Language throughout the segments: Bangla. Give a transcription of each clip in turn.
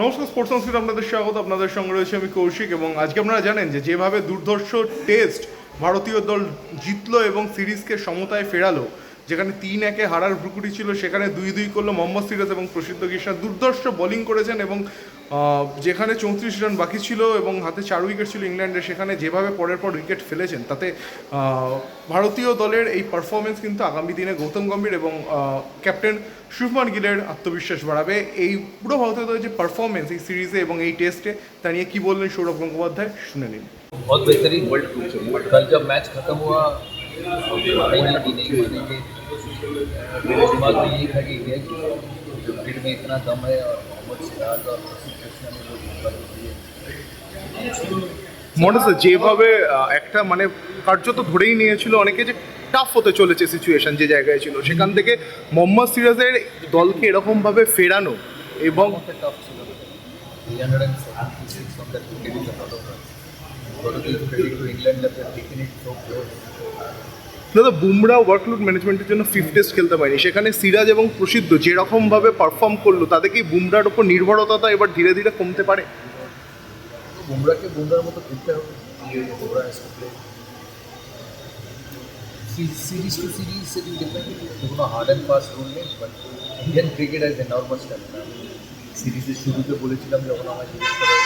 নমস্কার স্পোর্টস সংস্কৃতি আপনাদের স্বাগত। আপনাদের সঙ্গে রয়েছে আমি কৌশিক এবং আজকে আপনারা জানেন যে যেভাবে দুর্ধর্ষ টেস্ট ভারতীয় দল জিতলো এবং সিরিজকে সমতায় ফেরালো যেখানে তিন একে হারার ভ্রুকুটি ছিল সেখানে দুই দুই করলো মোহাম্মদ সিরাজ এবং প্রসিদ্ধ কৃষ্ণা দুর্ধর্ষ বোলিং করেছেন এবং আহ, যেখানে চৌত্রিশ রান বাকি ছিল এবং হাতে চার উইকেট ছিল ইংল্যান্ডের সেখানে যেভাবে পরের পর উইকেট ফেলেছেন তাতে আহ, ভারতীয় দলের এই পারফরমেন্স কিন্তু আগামী দিনে গৌতম গম্ভীর এবং আহ, ক্যাপ্টেন শুভমান গিলের আত্মবিশ্বাস বাড়াবে এই পুরো ভারতীয় দলের যে পারফরমেন্স এই সিরিজে এবং এই টেস্টে তা নিয়ে কি বললেন সৌরভ গঙ্গোপাধ্যায় শুনে নিন बहुत बेहतरीन वर्ल्ड कल जब मैच खत्म हुआ फाइनल भी नहीं मानेंगे मेरे दिमाग में यही था कि ये क्रिकेट में इतना दम है और मोहम्मद सिराज और प्रसिद्ध कृष्णा ने वो ऊपर दिए মনে হচ্ছে যেভাবে আহ, একটা মানে কার্যত ধরেই নিয়েছিল অনেকে যে টাফ হতে চলেছে সিচুয়েশন যে জায়গায় ছিল সেখান থেকে মোহাম্মদ সিরাজের দলকে এরকমভাবে ফেরানো এবং टफ ছিল দাদা, বুমরা ওয়ার্কলোড ম্যানেজমেন্টের জন্য ফিফ টেস্ট খেলতে পারেনি। সেখানে সিরাজ এবং প্রসিদ্ধ যেরকমভাবে পারফর্ম করল, তাতে কি বুমরার ওপর নির্ভরতাটা এবার ধীরে ধীরে কমতে পারে? বুমরাকে বুমরার মতো খেলতে হবে বুমরা সিরিজ টু সিরিজ সে ডিপেন্ড কোনো হার্ড অ্যান্ড ফাস্ট রুল নেই but Indian cricket has enormous stamina সিরিজের শুরুতে বলেছিলাম যখন আমার জিজ্ঞেস করা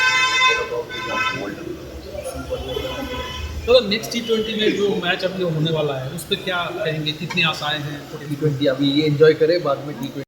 तो नेक्स्ट टी ट्वेंटी में जो मैच अभी होने वाला है, उस पर क्या कहेंगे? कितनी आशाएँ हैं? टी ट्वेंटी अभी ये एंजॉय करे, बाद में टी ट्वेंटी